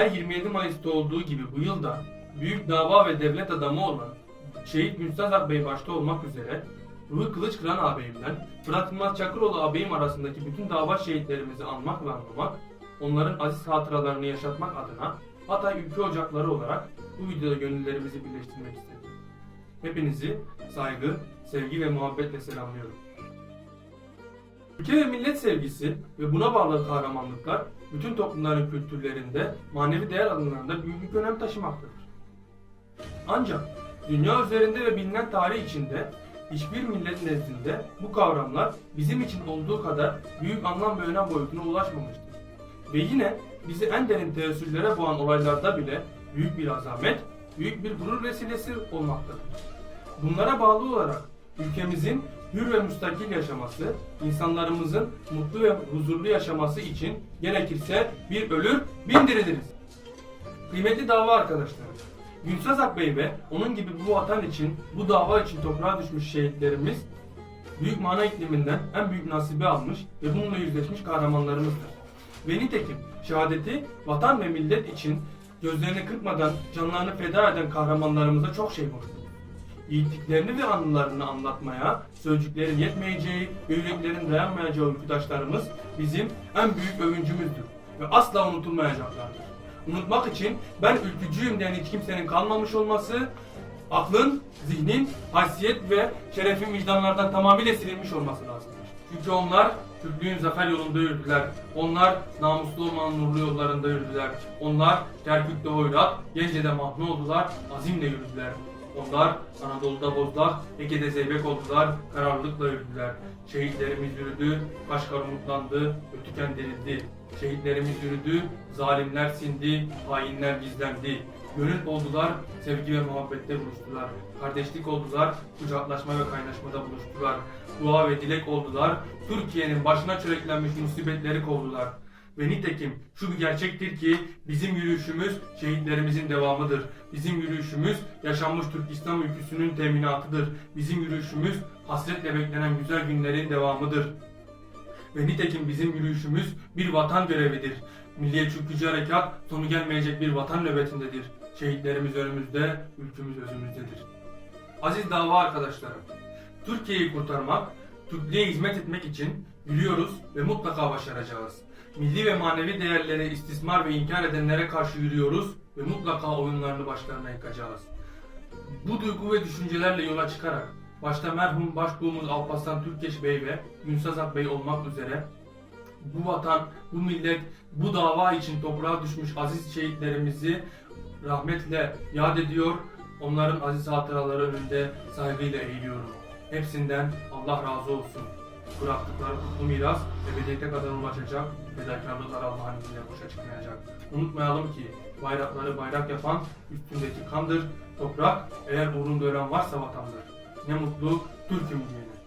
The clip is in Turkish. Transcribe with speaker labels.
Speaker 1: Her 27 Mayıs'ta olduğu gibi bu yılda büyük dava ve devlet adamı olan Şehit Müstazak Bey başta olmak üzere Ruhi Kılıçkıran ağabeyimden Fırat Yılmaz Çakıroğlu ağabeyim arasındaki bütün dava şehitlerimizi anmak ve anlamak, onların aziz hatıralarını yaşatmak adına Hatay Ülke Ocakları olarak bu videoda gönüllerimizi birleştirmek istedim. Hepinizi saygı, sevgi ve muhabbetle selamlıyorum. Ülke ve millet sevgisi ve buna bağlı kahramanlıklar bütün toplumların kültürlerinde manevi değer alanlarında büyük bir önem taşımaktadır. Ancak dünya üzerinde ve bilinen tarih içinde hiçbir millet nezdinde bu kavramlar bizim için olduğu kadar büyük anlam ve önem boyutuna ulaşmamıştır. Ve yine bizi en derin teessürlere boğan olaylarda bile büyük bir azamet, büyük bir gurur vesilesi olmaktadır. Bunlara bağlı olarak ülkemizin hür ve müstakil yaşaması, insanlarımızın mutlu ve huzurlu yaşaması için gerekirse bir ölür bin diriliriz. Kıymetli dava arkadaşlarım, Gülsaz Akbey ve onun gibi bu vatan için, bu dava için toprağa düşmüş şehitlerimiz büyük mana ikliminden en büyük nasibi almış ve bununla yüzleşmiş kahramanlarımızdır. Ve nitekim şehadeti vatan ve millet için gözlerini kırpmadan canlarını feda eden kahramanlarımıza çok şey borçluyuz. Yiğitliklerini ve anılarını anlatmaya sözcüklerin yetmeyeceği ve dayanmayacağı ülküdaşlarımız bizim en büyük övüncümüzdür ve asla unutulmayacaklardır. Unutmak için ben ülkücüyüm diyen hiç kimsenin kalmamış olması, aklın, zihnin, haysiyet ve şerefin vicdanlardan tamamıyla silinmiş olması lazımdır. Çünkü onlar Türklüğün zafer yolunda yürüdüler. Onlar namuslu olmanın nurlu yollarında yürüdüler. Onlar Kerkük'te hoyrat, Gence'de mahnu oldular, azimle yürüdüler. Onlar Anadolu'da bozlak, Ege'de zeybek oldular, kararlılıkla yürüdüler. Şehitlerimiz yürüdü, Kaşgar umutlandı, ötüken dirildi. Şehitlerimiz yürüdü, zalimler sindi, hainler gizlendi. Gönül oldular, sevgi ve muhabbette buluştular. Kardeşlik oldular, kucaklaşma ve kaynaşmada buluştular. Dua ve dilek oldular, Türkiye'nin başına çöreklenmiş musibetleri kovdular. Ve nitekim şu bir gerçektir ki bizim yürüyüşümüz şehitlerimizin devamıdır. Bizim yürüyüşümüz yaşanmış Türk İslam ülküsünün teminatıdır. Bizim yürüyüşümüz hasretle beklenen güzel günlerin devamıdır. Ve nitekim bizim yürüyüşümüz bir vatan görevidir. Milliyetçi Ülkücü Harekat sonu gelmeyecek bir vatan nöbetindedir. Şehitlerimiz önümüzde, ülkümüz özümüzdedir. Aziz dava arkadaşlarım, Türkiye'yi kurtarmak, Türklüğe hizmet etmek için yürüyoruz ve mutlaka başaracağız. Milli ve manevi değerleri istismar ve inkar edenlere karşı yürüyoruz ve mutlaka oyunlarını başlarına yıkacağız. Bu duygu ve düşüncelerle yola çıkarak başta merhum başbuğumuz Alparslan Türkeş Bey ve Günsazak Bey olmak üzere bu vatan, bu millet, bu dava için toprağa düşmüş aziz şehitlerimizi rahmetle yad ediyor. Onların aziz hatıraları önünde saygıyla eğiliyorum. Hepsinden Allah razı olsun. Bıraktıkları kutlu miras ebediyete kadar ulaşacak, fedakarlıklar Allah'ın izniyle boşa çıkmayacak. Unutmayalım ki bayrakları bayrak yapan üstündeki kandır, toprak eğer uğrunda ölen varsa vatandır. Ne mutlu Türk'üm diyene.